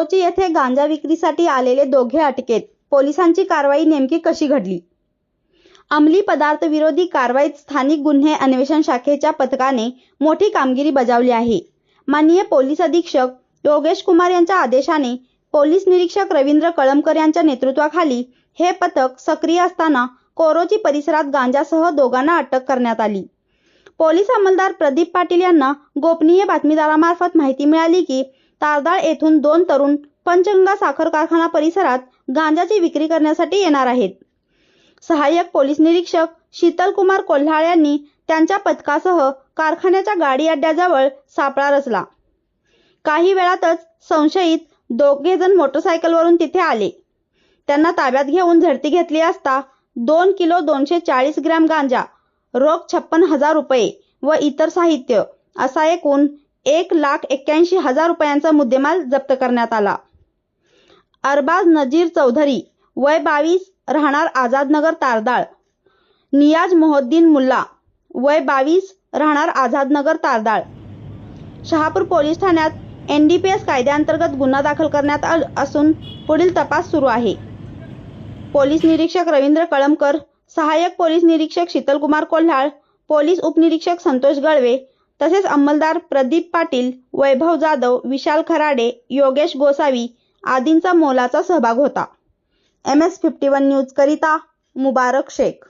कोरोची येथे गांजा विक्रीसाठी आलेले दोघे अटकेत. पोलिसांची कारवाई नेमकी कशी घडली? अंमली पदार्थ विरोधी कारवाईत स्थानिक गुन्हे अन्वेषण शाखेच्या पथकाने मोठी कामगिरी बजावली आहे. माननीय पोलीस अधीक्षक योगेश कुमार यांच्या आदेशाने पोलीस निरीक्षक रवींद्र कळमकर यांच्या नेतृत्वाखाली हे पथक सक्रिय असताना कोरोची परिसरात गांजासह दोघांना अटक करण्यात आली. पोलीस अंमलदार प्रदीप पाटील यांना गोपनीय बातमीदारामार्फत माहिती मिळाली की तारदाळ येथून दोन तरुण पंचगंगा साखर कारखाना परिसरात गांजाची विक्री करण्यासाठी येणार आहेत. सहाय्यक पोलीस निरीक्षक शीतल कुमार कोल्हाळ यांनी त्यांच्या पथकासह कारखान्याच्या गाडी अड्ड्याजवळ सापळा रचला. काही वेळातच संशयित दोघे जण मोटरसायकलवरून तिथे आले. त्यांना ताब्यात घेऊन झडती घेतली असता दोन किलो दोनशे चाळीस ग्रॅम गांजा रोख छप्पन हजार रुपये व इतर साहित्य असा एकूण एक लाख एक्क्याऐंशी हजार रुपयांचा मुद्देमाल जप्त करण्यात आला. अरबाज नजीर चौधरी वय बावीस राहणार आझादनगर तारदाळ. नियाज मोहद्दीन मुल्ला वय बावीस राहणार आझादनगर तारदाळ. शहापूर पोलीस ठाण्यात एन डी पी एस कायद्याअंतर्गत गुन्हा दाखल करण्यात आल असून पुढील तपास सुरू आहे. पोलीस निरीक्षक रवींद्र कळमकर सहाय्यक पोलीस निरीक्षक शीतलकुमार कोल्हाळ पोलीस उपनिरीक्षक संतोष गळवे तसेच अंमलदार प्रदीप पाटील वैभव जाधव विशाल खराडे योगेश गोसावी आदींचा मोलाचा सहभाग होता. M S fifty one news करिता मुबारक शेख.